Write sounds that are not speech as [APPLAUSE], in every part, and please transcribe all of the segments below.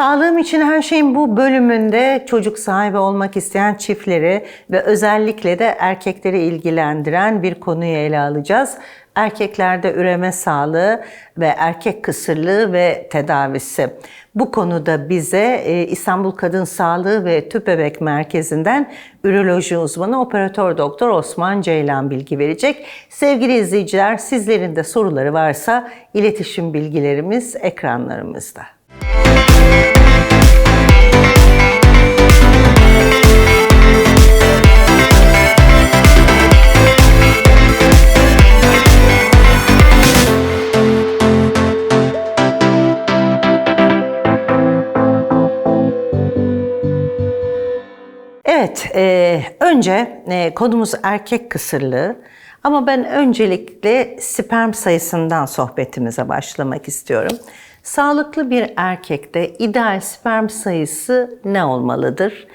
Sağlığım için her şeyin bu bölümünde çocuk sahibi olmak isteyen çiftleri ve özellikle de erkekleri ilgilendiren bir konuyu ele alacağız. Erkeklerde üreme sağlığı ve erkek kısırlığı ve tedavisi. Bu konuda bize e, İstanbul Kadın Sağlığı ve Tüp Bebek Merkezi'nden üroloji uzmanı operatör doktor Osman Ceylan bilgi verecek. Sevgili izleyiciler sizlerin de soruları varsa iletişim bilgilerimiz ekranlarımızda. E, önce e, konumuz erkek kısırlığı. Ama ben öncelikle sperm sayısından sohbetimize başlamak istiyorum. Sağlıklı bir erkekte ideal sperm sayısı ne olmalıdır?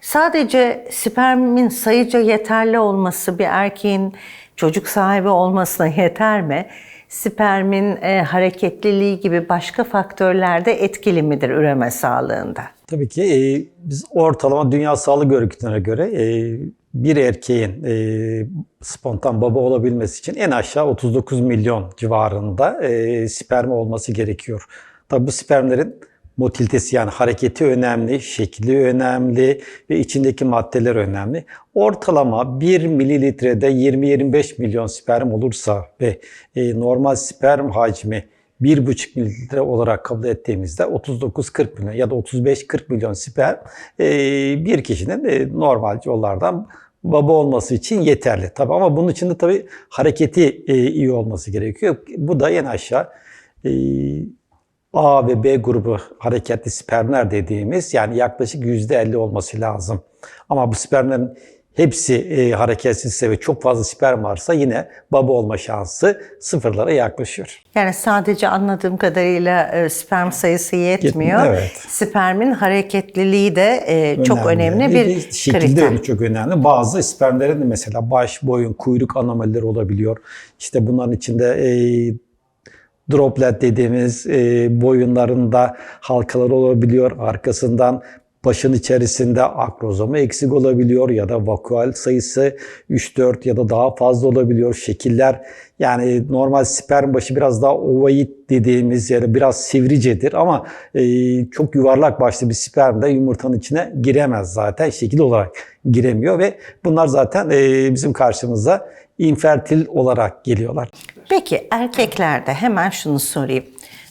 Sadece spermin sayıca yeterli olması bir erkeğin çocuk sahibi olmasına [LAUGHS] yeter mi? Spermin e, hareketliliği gibi başka faktörler de etkili midir üreme sağlığında? Tabii ki e, biz ortalama Dünya Sağlık Örgütü'ne göre e, bir erkeğin e, spontan baba olabilmesi için en aşağı 39 milyon civarında e, spermi olması gerekiyor. Tabii bu spermlerin motilitesi yani hareketi önemli, şekli önemli ve içindeki maddeler önemli. Ortalama 1 mililitrede 20-25 milyon sperm olursa ve e, normal sperm hacmi 1,5 mililitre olarak kabul ettiğimizde 39-40 milyon ya da 35-40 milyon sperm e, bir kişinin e, normal yollardan baba olması için yeterli. Tabii ama bunun için de tabii hareketi e, iyi olması gerekiyor. Bu da en aşağı A ve B grubu hareketli spermler dediğimiz yani yaklaşık %50 olması lazım. Ama bu spermlerin hepsi e, hareketsizse ve çok fazla sperm varsa yine baba olma şansı sıfırlara yaklaşıyor. Yani sadece anladığım kadarıyla e, sperm sayısı yetmiyor. Evet. Spermin hareketliliği de e, çok önemli bir Ve şekilde kriter. de çok önemli. Bazı spermlerin de mesela baş, boyun, kuyruk anomalileri olabiliyor. İşte bunların içinde e, droplet dediğimiz e, boyunlarında halkalar olabiliyor. Arkasından başın içerisinde akrozomu eksik olabiliyor ya da vakual sayısı 3-4 ya da daha fazla olabiliyor. Şekiller yani normal sperm başı biraz daha ovoid dediğimiz ya da biraz sivricedir ama e, çok yuvarlak başlı bir sperm de yumurtanın içine giremez zaten. Şekil olarak giremiyor ve bunlar zaten e, bizim karşımıza infertil olarak geliyorlar. Peki erkeklerde hemen şunu sorayım.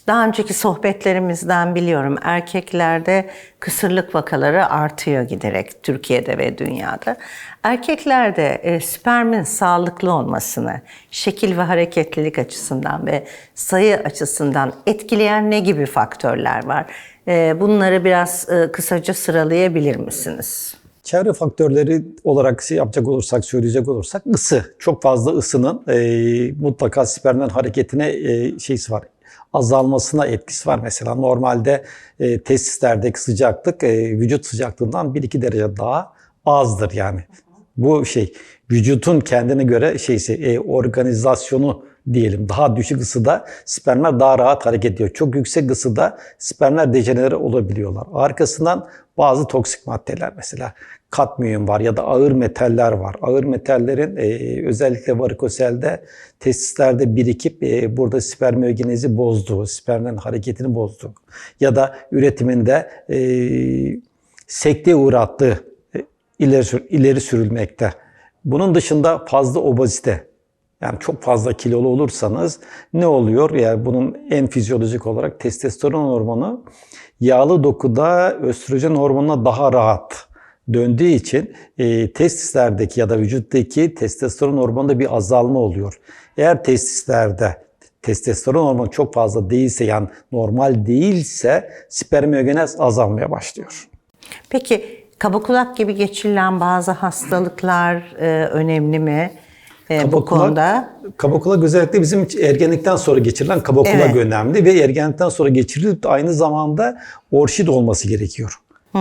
Daha önceki sohbetlerimizden biliyorum erkeklerde kısırlık vakaları artıyor giderek Türkiye'de ve dünyada. Erkeklerde e, spermin sağlıklı olmasını şekil ve hareketlilik açısından ve sayı açısından etkileyen ne gibi faktörler var? E, bunları biraz e, kısaca sıralayabilir misiniz? Çevre faktörleri olarak şey yapacak olursak, söyleyecek olursak ısı. Çok fazla ısının e, mutlaka spermden hareketine e, şeysi var. Azalmasına etkisi var. Mesela normalde e, tesislerdeki sıcaklık e, vücut sıcaklığından 1-2 derece daha azdır yani. Bu şey vücutun kendine göre şeysi e, organizasyonu diyelim daha düşük ısıda spermler daha rahat hareket ediyor. Çok yüksek ısıda spermler dejenere olabiliyorlar. Arkasından bazı toksik maddeler mesela kadmiyum var ya da ağır metaller var. Ağır metallerin e, özellikle varikoselde testislerde birikip e, burada spermiyogenezi bozduğu, spermlerin hareketini bozduğu ya da üretiminde e, sekteye uğrattığı e, ileri, ileri sürülmekte. Bunun dışında fazla obezite yani çok fazla kilolu olursanız ne oluyor? Yani bunun en fizyolojik olarak testosteron hormonu yağlı dokuda östrojen hormonuna daha rahat döndüğü için e, testislerdeki ya da vücuttaki testosteron hormonunda bir azalma oluyor. Eğer testislerde testosteron hormonu çok fazla değilse yani normal değilse spermiyogenez azalmaya başlıyor. Peki kaba kulak gibi geçirilen bazı hastalıklar e, önemli mi e, bu Kaba kulak- konuda? Kaba kulak özellikle bizim ergenlikten sonra geçirilen kaba kulak Evet. önemli ve ergenlikten sonra geçirilip de aynı zamanda orşid olması gerekiyor.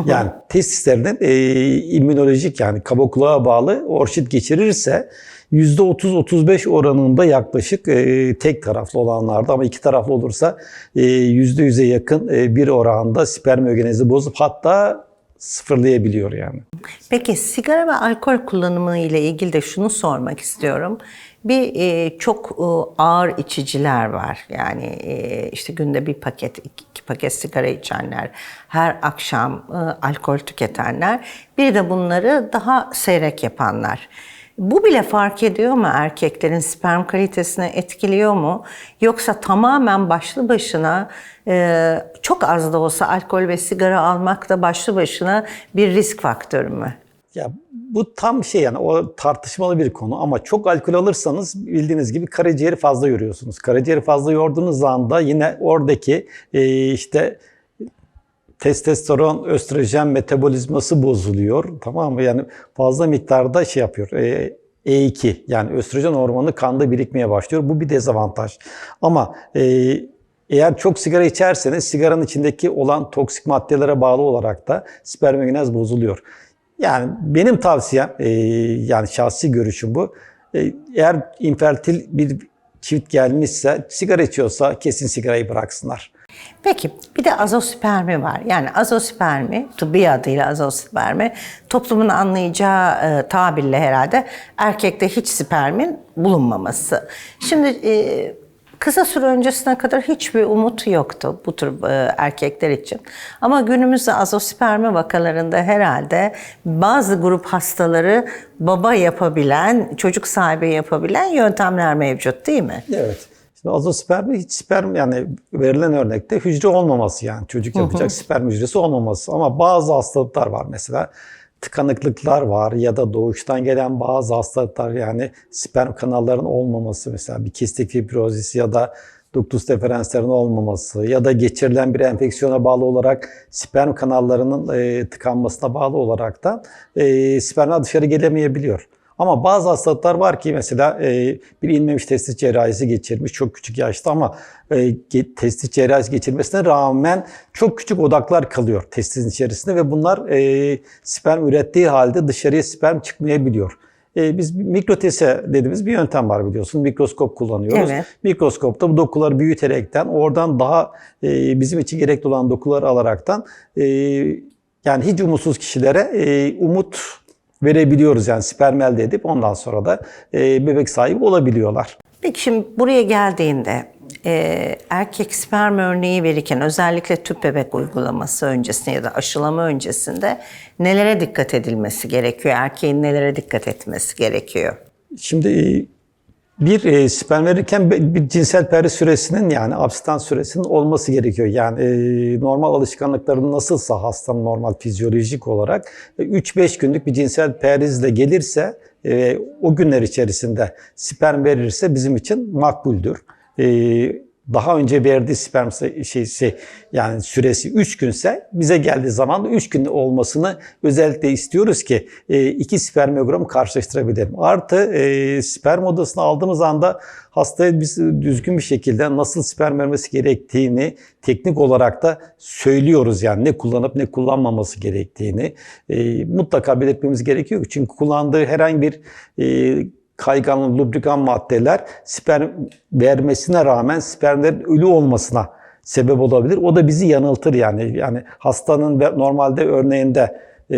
Yani testislerinin e, immünolojik yani kaba kulağa bağlı orşid geçirirse %30-35 oranında yaklaşık e, tek taraflı olanlarda ama iki taraflı olursa e, %100'e yakın e, bir oranda sperm ögenezi bozup hatta sıfırlayabiliyor yani. Peki sigara ve alkol kullanımı ile ilgili de şunu sormak istiyorum. Bir e, çok e, ağır içiciler var. Yani e, işte günde bir paket, iki, iki paket sigara içenler, her akşam e, alkol tüketenler. Bir de bunları daha seyrek yapanlar. Bu bile fark ediyor mu erkeklerin sperm kalitesini etkiliyor mu? Yoksa tamamen başlı başına e, çok az da olsa alkol ve sigara almak da başlı başına bir risk faktörü mü? Ya bu tam şey yani o tartışmalı bir konu ama çok alkol alırsanız bildiğiniz gibi karaciğeri fazla yoruyorsunuz. Karaciğeri fazla yorduğunuz anda yine oradaki e, işte testosteron, östrojen metabolizması bozuluyor. Tamam mı? Yani fazla miktarda şey yapıyor. E, E2 yani östrojen hormonu kanda birikmeye başlıyor. Bu bir dezavantaj. Ama e, eğer çok sigara içerseniz sigaranın içindeki olan toksik maddelere bağlı olarak da spermogenez bozuluyor. Yani benim tavsiyem, e, yani şahsi görüşüm bu. E, eğer infertil bir çift gelmişse, sigara içiyorsa kesin sigarayı bıraksınlar. Peki bir de azospermi var. Yani azospermi, tıbbi adıyla azospermi toplumun anlayacağı e, tabirle herhalde erkekte hiç spermin bulunmaması. Şimdi e, kısa süre öncesine kadar hiçbir umut yoktu bu tür e, erkekler için. Ama günümüzde azospermi vakalarında herhalde bazı grup hastaları baba yapabilen, çocuk sahibi yapabilen yöntemler mevcut değil mi? Evet. Şimdi azospermi hiç sperm yani verilen örnekte hücre olmaması yani çocuk yapacak sperm hücresi olmaması. Ama bazı hastalıklar var mesela tıkanıklıklar var ya da doğuştan gelen bazı hastalıklar yani sperm kanallarının olmaması mesela bir kistik fibrozis ya da ductus deferenslerin olmaması ya da geçirilen bir enfeksiyona bağlı olarak sperm kanallarının e, tıkanmasına bağlı olarak da e, spermler dışarı gelemeyebiliyor. Ama bazı hastalıklar var ki mesela e, bir inmemiş testis cerrahisi geçirmiş çok küçük yaşta ama e, testis cerrahisi geçirmesine rağmen çok küçük odaklar kalıyor testisin içerisinde ve bunlar e, sperm ürettiği halde dışarıya sperm çıkmayabiliyor. E, biz mikrotese dediğimiz bir yöntem var biliyorsun. Mikroskop kullanıyoruz. Evet. Mikroskopta bu dokuları büyüterekten oradan daha e, bizim için gerekli olan dokuları alaraktan e, yani hiç umutsuz kişilere e, umut verebiliyoruz yani sperm elde edip ondan sonra da e, bebek sahibi olabiliyorlar. Peki şimdi buraya geldiğinde e, erkek sperm örneği verirken özellikle tüp bebek uygulaması öncesinde ya da aşılama öncesinde nelere dikkat edilmesi gerekiyor? Erkeğin nelere dikkat etmesi gerekiyor? Şimdi e, bir e, sperm verirken bir cinsel peri süresinin yani abstinans süresinin olması gerekiyor. Yani e, normal alışkanlıkların nasılsa hastanın normal fizyolojik olarak e, 3-5 günlük bir cinsel perizle gelirse e, o günler içerisinde sperm verirse bizim için makbuldür. E, daha önce verdiği sperm şeysi yani süresi 3 günse bize geldiği zaman da 3 gün olmasını özellikle istiyoruz ki e, iki spermogram karşılaştırabilelim. Artı e, sperm odasına aldığımız anda hastaya biz düzgün bir şekilde nasıl sperm vermesi gerektiğini teknik olarak da söylüyoruz yani ne kullanıp ne kullanmaması gerektiğini e, mutlaka belirtmemiz gerekiyor. Çünkü kullandığı herhangi bir e, kaygan, lubrikan maddeler sperm vermesine rağmen spermlerin ölü olmasına sebep olabilir. O da bizi yanıltır yani. Yani hastanın normalde örneğinde e,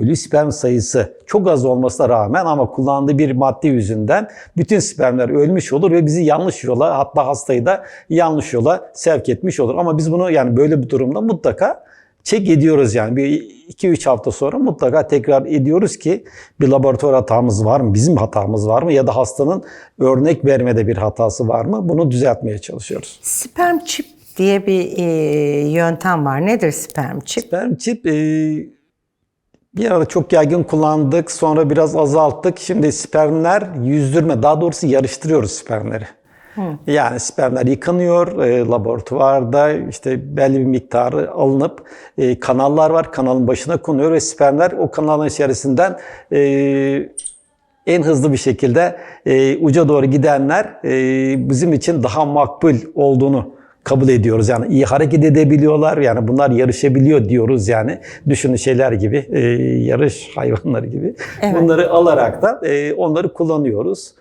ölü sperm sayısı çok az olmasına rağmen ama kullandığı bir madde yüzünden bütün spermler ölmüş olur ve bizi yanlış yola hatta hastayı da yanlış yola sevk etmiş olur. Ama biz bunu yani böyle bir durumda mutlaka çek ediyoruz yani. Bir 2-3 hafta sonra mutlaka tekrar ediyoruz ki bir laboratuvar hatamız var mı? Bizim hatamız var mı? Ya da hastanın örnek vermede bir hatası var mı? Bunu düzeltmeye çalışıyoruz. Sperm çip diye bir e, yöntem var. Nedir sperm çip? Sperm çip e, bir ara çok yaygın kullandık. Sonra biraz azalttık. Şimdi spermler yüzdürme, daha doğrusu yarıştırıyoruz spermleri. Yani spermler yıkanıyor e, laboratuvarda işte belli bir miktarı alınıp e, kanallar var kanalın başına konuyor ve spermler o kanalın içerisinden e, en hızlı bir şekilde e, uca doğru gidenler e, bizim için daha makbul olduğunu kabul ediyoruz. Yani iyi hareket edebiliyorlar. Yani bunlar yarışabiliyor diyoruz yani. Düşünün şeyler gibi, e, yarış hayvanları gibi. Evet. Bunları alarak da e, onları kullanıyoruz.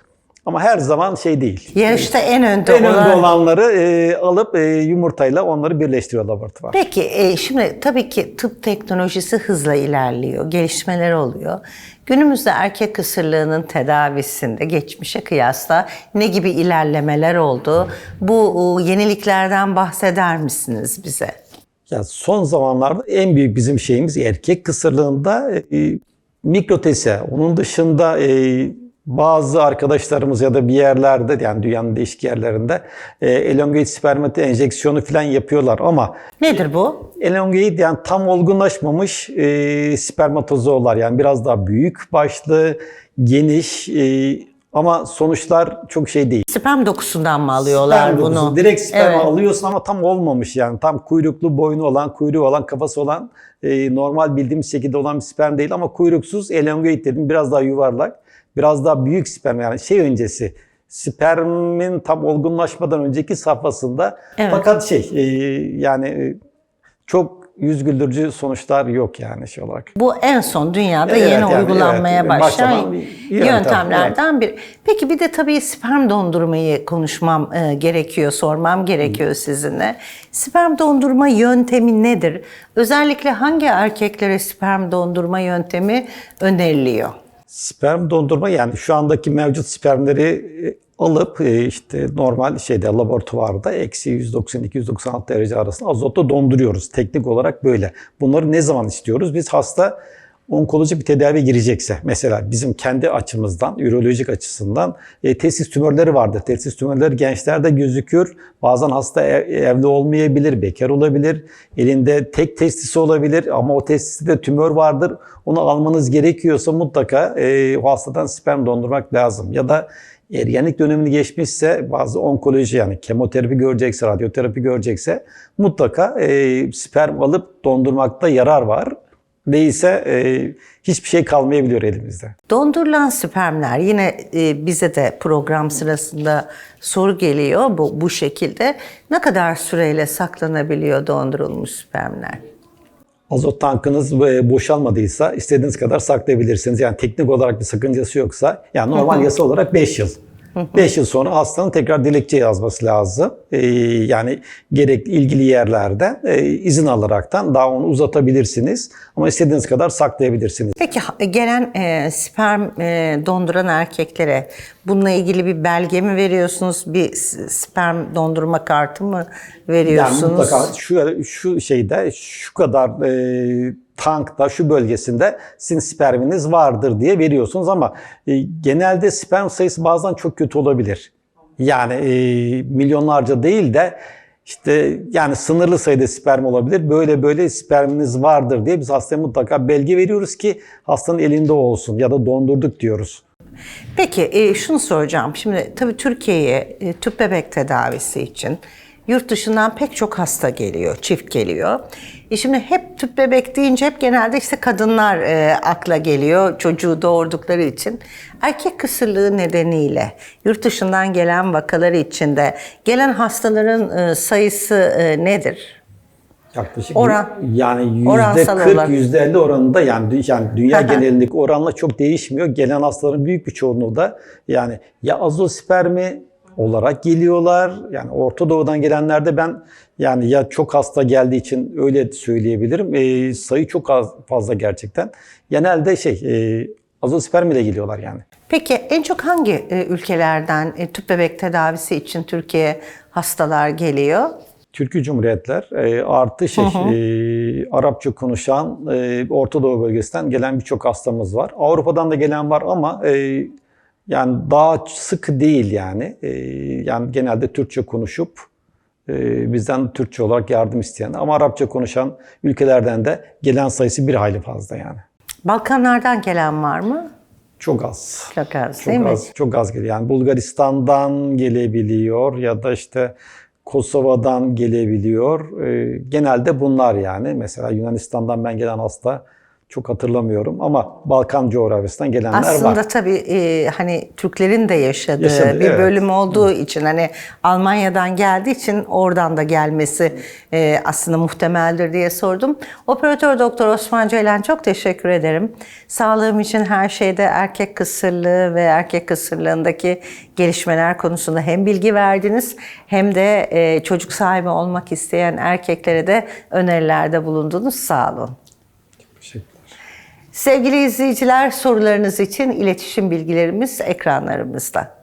Ama her zaman şey değil. Yarışta en önde En olan... önde olanları e, alıp e, yumurtayla onları birleştiriyor laboratuvar. Peki e, şimdi tabii ki tıp teknolojisi hızla ilerliyor, gelişmeler oluyor. Günümüzde erkek kısırlığının tedavisinde geçmişe kıyasla ne gibi ilerlemeler oldu? Bu yeniliklerden bahseder misiniz bize? Ya son zamanlarda en büyük bizim şeyimiz erkek kısırlığında e, mikrotese. Onun dışında e, bazı arkadaşlarımız ya da bir yerlerde yani dünyanın değişik yerlerinde e, elongate spermati enjeksiyonu falan yapıyorlar ama Nedir bu? elongate yani tam olgunlaşmamış e, spermatozolar yani biraz daha büyük başlı, geniş e, ama sonuçlar çok şey değil. Sperm dokusundan mı alıyorlar Sperm bunu? dokusu. Direkt sperm Evet. alıyorsun ama tam olmamış yani. Tam kuyruklu, boynu olan, kuyruğu olan, kafası olan e, normal bildiğimiz şekilde olan bir sperm değil ama kuyruksuz elongate dedim. Biraz daha yuvarlak, biraz daha büyük sperm yani şey öncesi spermin tam olgunlaşmadan önceki safhasında. Evet. Fakat şey e, yani e, çok yüz güldürücü sonuçlar yok yani şey olarak. Bu en son dünyada Evet, yeni yani uygulanmaya evet, başlayan bir yöntem, yöntemlerden bir. Peki bir de tabii sperm dondurmayı konuşmam e, gerekiyor, sormam gerekiyor sizinle. Sperm dondurma yöntemi nedir? Özellikle hangi erkeklere sperm dondurma yöntemi öneriliyor? Sperm dondurma yani şu andaki mevcut spermleri e, alıp e, işte normal şeyde laboratuvarda eksi 192-196 derece arasında azotla donduruyoruz. Teknik olarak böyle. Bunları ne zaman istiyoruz? Biz hasta onkolojik bir tedavi girecekse mesela bizim kendi açımızdan, ürolojik açısından e, testis tümörleri vardır. Testis tümörleri gençlerde gözükür. Bazen hasta ev- evli olmayabilir, bekar olabilir. Elinde tek testisi olabilir ama o testiste de tümör vardır. Onu almanız gerekiyorsa mutlaka e, o hastadan sperm dondurmak lazım. Ya da ergenlik dönemini geçmişse bazı onkoloji yani kemoterapi görecekse, radyoterapi görecekse mutlaka e, sperm alıp dondurmakta yarar var. Değilse e, hiçbir şey kalmayabiliyor elimizde. Dondurulan spermler yine e, bize de program sırasında soru geliyor bu, bu şekilde. Ne kadar süreyle saklanabiliyor dondurulmuş spermler? Azot tankınız e, boşalmadıysa istediğiniz kadar saklayabilirsiniz. Yani teknik olarak bir sakıncası yoksa yani normal yasa olarak 5 yıl. 5 yıl sonra hastanın tekrar dilekçe yazması lazım. Ee, yani gerekli ilgili yerlerden e, izin alaraktan daha onu uzatabilirsiniz. Ama istediğiniz kadar saklayabilirsiniz. Peki gelen e, sperm e, donduran erkeklere bununla ilgili bir belge mi veriyorsunuz? Bir sperm dondurma kartı mı veriyorsunuz? Yani mutlaka şu, şu şeyde şu kadar e, tankta şu bölgesinde sizin sperminiz vardır diye veriyorsunuz ama e, genelde sperm sayısı bazen çok kötü olabilir. Yani e, milyonlarca değil de işte yani sınırlı sayıda sperm olabilir. Böyle böyle sperminiz vardır diye biz hastaya mutlaka belge veriyoruz ki hastanın elinde olsun ya da dondurduk diyoruz. Peki e, şunu soracağım. Şimdi tabii Türkiye'ye e, tüp bebek tedavisi için yurt dışından pek çok hasta geliyor, çift geliyor. E şimdi hep tüp bebek deyince hep genelde işte kadınlar e, akla geliyor çocuğu doğurdukları için. Erkek kısırlığı nedeniyle yurt dışından gelen vakaları içinde gelen hastaların e, sayısı e, nedir? Yaklaşık Oran. yani yüzde Oransal 40 olarak. yüzde 50 oranında yani, yani dünya genelindeki oranla çok değişmiyor. Gelen hastaların büyük bir çoğunluğu da yani ya azospermi olarak geliyorlar. Yani Orta Doğu'dan gelenlerde ben yani ya çok hasta geldiği için öyle söyleyebilirim. E, sayı çok az, fazla gerçekten. Genelde şey e, azosperm ile geliyorlar yani. Peki en çok hangi e, ülkelerden e, tüp bebek tedavisi için Türkiye'ye hastalar geliyor? Türkiye Cumhuriyetler e, artı şey e, Arapça konuşan e, Orta Doğu bölgesinden gelen birçok hastamız var. Avrupa'dan da gelen var ama e, yani daha sık değil yani. E, yani genelde Türkçe konuşup e, bizden Türkçe olarak yardım isteyen ama Arapça konuşan ülkelerden de gelen sayısı bir hayli fazla yani. Balkanlardan gelen var mı? Çok az. Çok az Çok değil mi? az, çok az geliyor. Yani Bulgaristan'dan gelebiliyor ya da işte Kosova'dan gelebiliyor. Ee, genelde bunlar yani. Mesela Yunanistan'dan ben gelen hasta çok hatırlamıyorum ama Balkan coğrafyasından gelenler Aslında var. tabii e, hani Türklerin de yaşadığı Yaşadı, bir evet. bölüm olduğu için hani Almanya'dan geldiği için oradan da gelmesi e, aslında muhtemeldir diye sordum. Operatör Doktor Osman Ceylan çok teşekkür ederim. Sağlığım için her şeyde erkek kısırlığı ve erkek kısırlığındaki gelişmeler konusunda hem bilgi verdiniz hem de e, çocuk sahibi olmak isteyen erkeklere de önerilerde bulundunuz. Sağ olun. Teşekkürler. Sevgili izleyiciler sorularınız için iletişim bilgilerimiz ekranlarımızda.